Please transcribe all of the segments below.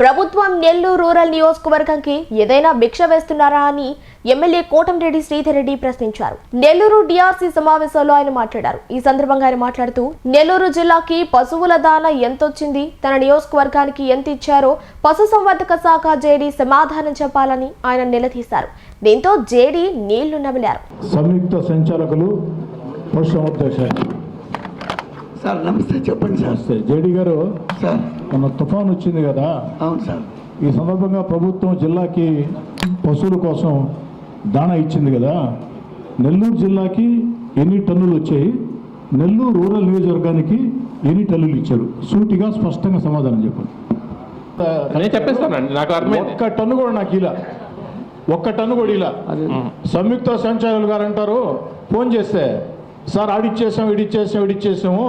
ప్రభుత్వం నెల్లూరు రూరల్ నియోజకవర్గంకి ఏదైనా భిక్ష వేస్తున్నారా అని ఎమ్మెల్యే కోటంరెడ్డి శ్రీధర్ రెడ్డి ప్రశ్నించారు. నెల్లూరు డిఆర్సీ సమావేశంలో ఆయన మాట్లాడారు. ఈ సందర్భంగా ఆయన మాట్లాడుతూ నెల్లూరు జిల్లాకి పశువుల దాన ఎంతొచ్చింది? తన నియోజకవర్గానికి ఎంత ఇచ్చారో పశుసంవర్ధక శాఖ జేడీ సమాధానం చెప్పాలని ఆయన నిలదీశారు. దీంతో జేడీ నీళ్ళు నమిలారు. సంయుక్త సంచాలకులు పశుసంవర్ధక శాఖ సార్ నమస్తే చెప్పండి సార్. నమస్తే. జేడి గారు సార్. మన తుఫాన్ వచ్చింది కదా? అవును సార్. ఈ సందర్భంగా ప్రభుత్వం జిల్లాకి పశువుల కోసం దాణా ఇచ్చింది కదా? నెల్లూరు జిల్లాకి ఎన్ని టన్నులు వచ్చాయి? నెల్లూరు రూరల్ నియోజకవర్గానికి ఎన్ని టన్నులు ఇచ్చారు? సూటిగా స్పష్టంగా సమాధానం చెప్పండి. నేను చెప్పేస్తానండి నాకు అర్థమైంది. ఒక్క టన్ను కూడా నాకు ఇలా. ఒక్క టన్ను కూడా ఇలా. సంయుక్త సంచాలకులు గారు అంటారు ఫోన్ చేస్తే సార్ ఆడిచ్చేసాం ఇడిచ్చేసాం ఇడిచ్చేసాము.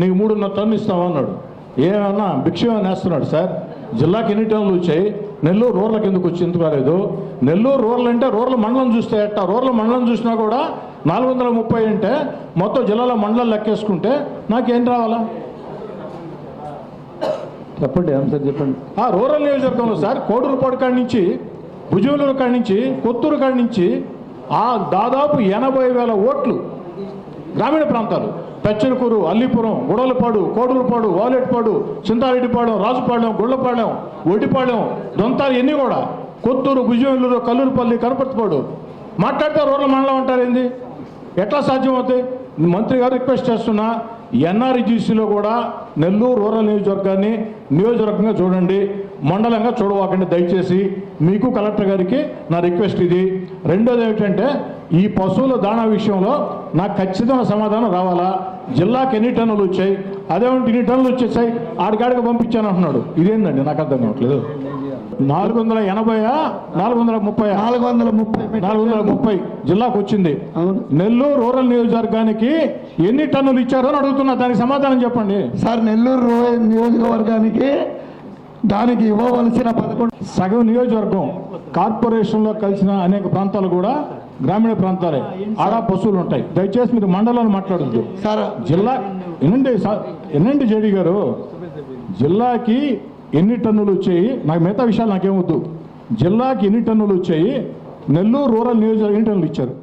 నీకు మూడున్నర టన్ను ఇస్తాము అన్నాడు. ఏమన్నా భిక్ష ఏమైనా వేస్తున్నాడు సార్? జిల్లాకి ఎన్ని టన్నులు వచ్చాయి? నెల్లూరు రూరల్కి ఎందుకు వచ్చి ఎందుకు రాలేదు? నెల్లూరు రూరల్ అంటే రూరల్ మండలం చూస్తే ఎట్టా? రూరల్ మండలం చూసినా కూడా నాలుగు వందల ముప్పై అంటే మొత్తం జిల్లాలో మండలం లెక్కేసుకుంటే నాకేం రావాలా? చెప్పండి ఆన్సర్ చెప్పండి? ఆ రూరల్ నియోజకవర్గంలో సార్ కోడూరుపాడు కాడి నుంచి భుజవలూరు కాడి నుంచి కొత్తూరు కాడి నుంచి ఆ దాదాపు ఎనభై వేల ఓట్లు గ్రామీణ ప్రాంతాలు పెచ్చలకూరు అల్లిపురం గుడలపాడు కోడూరుపాడు వాలెట్పాడు చింతారెడ్డిపాళెం రాజుపాళెం గుళ్ళపాళెం ఒడ్డిపాళెం దొంతాలు ఎన్ని కూడా కొత్తూరు భుజవెల్లూరు కల్లూరుపల్లి కనపర్తిపాడు. మాట్లాడితే రోడ్ల మండలం అంటారు ఏంది? ఎట్లా సాధ్యం అవుతాయి మంత్రి గారు రిక్వెస్ట్ చేస్తున్నా ఎన్ఆర్జీసీలో కూడా నెల్లూరు రూరల్ నియోజకవర్గాన్ని నియోజకవర్గంగా చూడండి మండలంగా చూడవాకండి. దయచేసి మీకు కలెక్టర్ గారికి నా రిక్వెస్ట్ ఇది. రెండోది ఏమిటంటే ఈ పశువుల దాణా విషయంలో నాకు ఖచ్చితమైన సమాధానం రావాలా? జిల్లాకి ఎన్ని టన్నులు వచ్చాయి? అదేమంటే ఇన్ని టన్నులు వచ్చేసాయి? ఆడికాడికి పంపించాను అంటున్నాడు. ఇదేందండి? నాకు అర్థం కావట్లేదు. నాలుగు వందల ఎనభైయా? నాలుగు వందల ముప్పై నాలుగు వందల ముప్పై నాలుగు వందల ముప్పై జిల్లాకు వచ్చింది నెల్లూరు రూరల్ నియోజకవర్గానికి ఎన్ని టన్నులు ఇచ్చారో అని అడుగుతున్నా. దానికి సమాధానం చెప్పండి. సార్ నెల్లూరు రూరల్ నియోజకవర్గానికి దానికి ఇవ్వవలసిన పదకొండు సగం నియోజకవర్గం కార్పొరేషన్లో కలిసిన అనేక ప్రాంతాలు కూడా గ్రామీణ ప్రాంతాలే. ఆడ పశువులు ఉంటాయి. దయచేసి మీరు మండలాన్ని మాట్లాడద్దు. సార్ జిల్లా ఎన్నండి సా- ఎన్నండి జేడి గారు జిల్లాకి ఎన్ని టన్నులు వచ్చాయి? నాకు మిగతా విషయాలు నాకేమొద్దు జిల్లాకి ఎన్ని టన్నులు వచ్చాయి? నెల్లూరు రూరల్ నియోజకవర్గం ఎన్ని టన్నులు ఇచ్చారు?